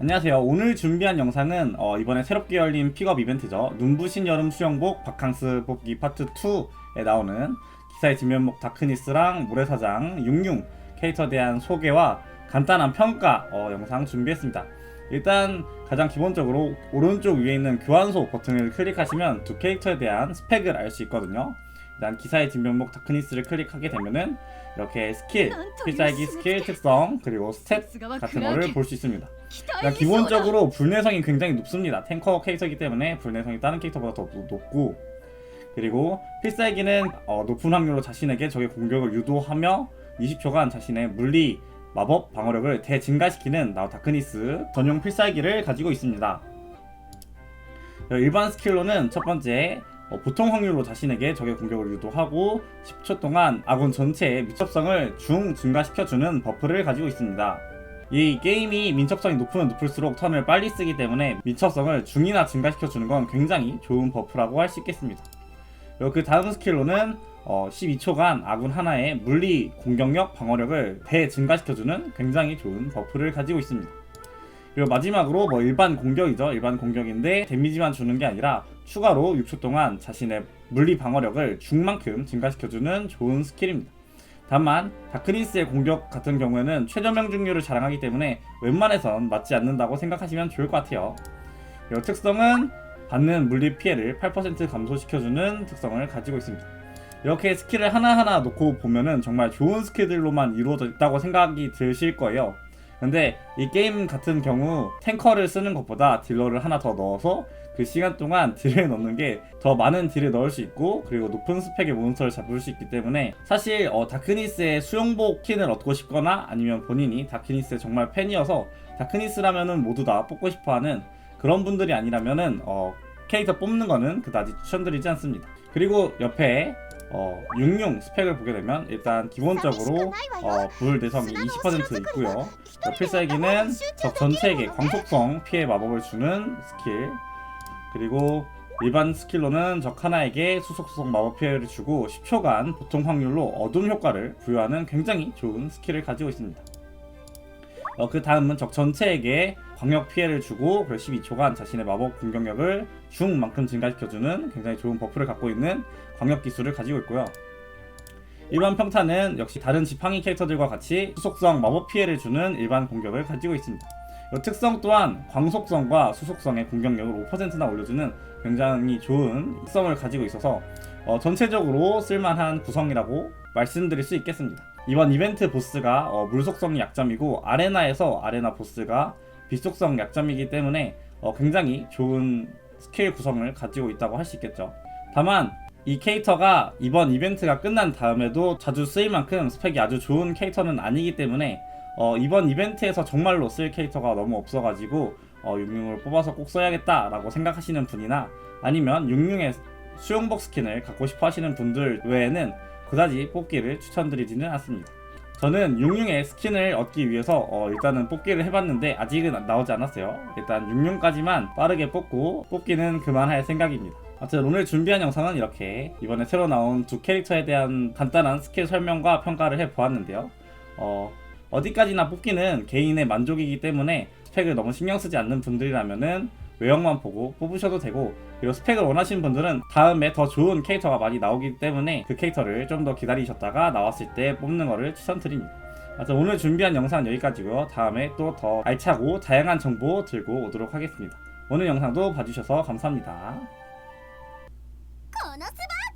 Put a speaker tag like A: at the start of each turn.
A: 안녕하세요. 오늘 준비한 영상은 어, 이번에 새롭게 열린 픽업 이벤트죠. 눈부신 여름 수영복 바캉스 뽑기 파트 2에 나오는 기사의 진면목 다크니스랑 모래사장 융융 캐릭터에 대한 소개와 간단한 평가 어, 영상 준비했습니다. 일단 가장 기본적으로 오른쪽 위에 있는 교환소 버튼을 클릭하시면 두 캐릭터에 대한 스펙을 알 수 있거든요. 일단 기사의 진면목 다크니스를 클릭하게 되면은 이렇게 스킬, 필살기 스킬 특성 그리고 스탯 같은 거를 볼 수 있습니다. 일단 기본적으로 불내성이 굉장히 높습니다. 탱커 캐릭터이기 때문에 불내성이 다른 캐릭터보다 더 높- 높고 그리고 필살기는 어, 높은 확률로 자신에게 적의 공격을 유도하며 20초간 자신의 물리 마법 방어력을 대증가시키는 나우 다크니스 전용 필살기를 가지고 있습니다. 어, 일반 스킬로는 첫 번째 어, 보통 확률로 자신에게 적의 공격을 유도하고 10초 동안 아군 전체의 민첩성을 중 증가시켜주는 버프를 가지고 있습니다. 이 게임이 민첩성이 높으면 높을수록 턴을 빨리 쓰기 때문에 민첩성을 중이나 증가시켜주는 건 굉장히 좋은 버프라고 할 수 있겠습니다. 그리고 그 다음 스킬로는 어, 12초간 아군 하나의 물리 공격력 방어력을 대 증가시켜주는 굉장히 좋은 버프를 가지고 있습니다. 그리고 마지막으로 뭐 일반 공격이죠. 일반 공격인데 데미지만 주는 게 아니라 추가로 6초 동안 자신의 물리 방어력을 중만큼 증가시켜주는 좋은 스킬입니다. 다만 다크니스의 공격 같은 경우에는 최저 명중률을 자랑하기 때문에 웬만해선 맞지 않는다고 생각하시면 좋을 것 같아요. 이 특성은 받는 물리 피해를 8% 감소시켜주는 특성을 가지고 있습니다. 이렇게 스킬을 하나하나 놓고 보면은 정말 좋은 스킬들로만 이루어져 있다고 생각이 드실 거예요. 근데 이 게임 같은 경우 탱커를 쓰는 것보다 딜러를 하나 더 넣어서 그 시간 동안 딜을 넣는 게 더 많은 딜을 넣을 수 있고 그리고 높은 스펙의 몬스터를 잡을 수 있기 때문에 사실 어, 다크니스의 수영복 킨을 얻고 싶거나 아니면 본인이 다크니스의 정말 팬이어서 다크니스라면은 모두 다 뽑고 싶어하는 그런 분들이 아니라면은 어, 캐릭터 뽑는 거는 그다지 추천드리지 않습니다. 그리고 옆에 어, 육룡 스펙을 보게 되면 일단 기본적으로 어, 불 내성이 20% 있고요. 어, 필살기는 적 전체에게 광속성 피해 마법을 주는 스킬 그리고 일반 스킬로는 적 하나에게 수속성 마법 피해를 주고 10초간 보통 확률로 어둠 효과를 부여하는 굉장히 좋은 스킬을 가지고 있습니다. 어, 그 다음은 적 전체에게 광역 피해를 주고 그리고 12초간 자신의 마법 공격력을 중만큼 증가시켜주는 굉장히 좋은 버프를 갖고 있는 광역 기술을 가지고 있고요. 일반 평타는 역시 다른 지팡이 캐릭터들과 같이 수속성 마법 피해를 주는 일반 공격을 가지고 있습니다. 이 특성 또한 광속성과 수속성의 공격력을 5%나 올려주는 굉장히 좋은 특성을 가지고 있어서 어, 전체적으로 쓸만한 구성이라고 말씀드릴 수 있겠습니다. 이번 이벤트 보스가 어, 물속성이 약점이고 아레나에서 아레나 보스가 빛속성 약점이기 때문에 어, 굉장히 좋은 스킬 구성을 가지고 있다고 할 수 있겠죠. 다만 이 캐릭터가 이번 이벤트가 끝난 다음에도 자주 쓰일 만큼 스펙이 아주 좋은 캐릭터는 아니기 때문에 어, 이번 이벤트에서 정말로 쓸 캐릭터가 너무 없어가지고 어, 육룡을 뽑아서 꼭 써야겠다라고 생각하시는 분이나 아니면 육룡의 수영복 스킨을 갖고 싶어 하시는 분들 외에는 그다지 뽑기를 추천드리지는 않습니다. 저는 육룡의 스킨을 얻기 위해서 어, 일단은 뽑기를 해봤는데 아직은 나오지 않았어요. 일단 육룡까지만 빠르게 뽑고 뽑기는 그만할 생각입니다. 아무튼 오늘 준비한 영상은 이렇게 이번에 새로 나온 두 캐릭터에 대한 간단한 스킬 설명과 평가를 해보았는데요. 어, 어디까지나 뽑기는 개인의 만족이기 때문에 스펙을 너무 신경 쓰지 않는 분들이라면은 외형만 보고 뽑으셔도 되고 그리고 스펙을 원하시는 분들은 다음에 더 좋은 캐릭터가 많이 나오기 때문에 그 캐릭터를 좀 더 기다리셨다가 나왔을 때 뽑는 거를 추천드립니다. 하여튼 오늘 준비한 영상은 여기까지고요. 다음에 또 더 알차고 다양한 정보 들고 오도록 하겠습니다. 오늘 영상도 봐주셔서 감사합니다.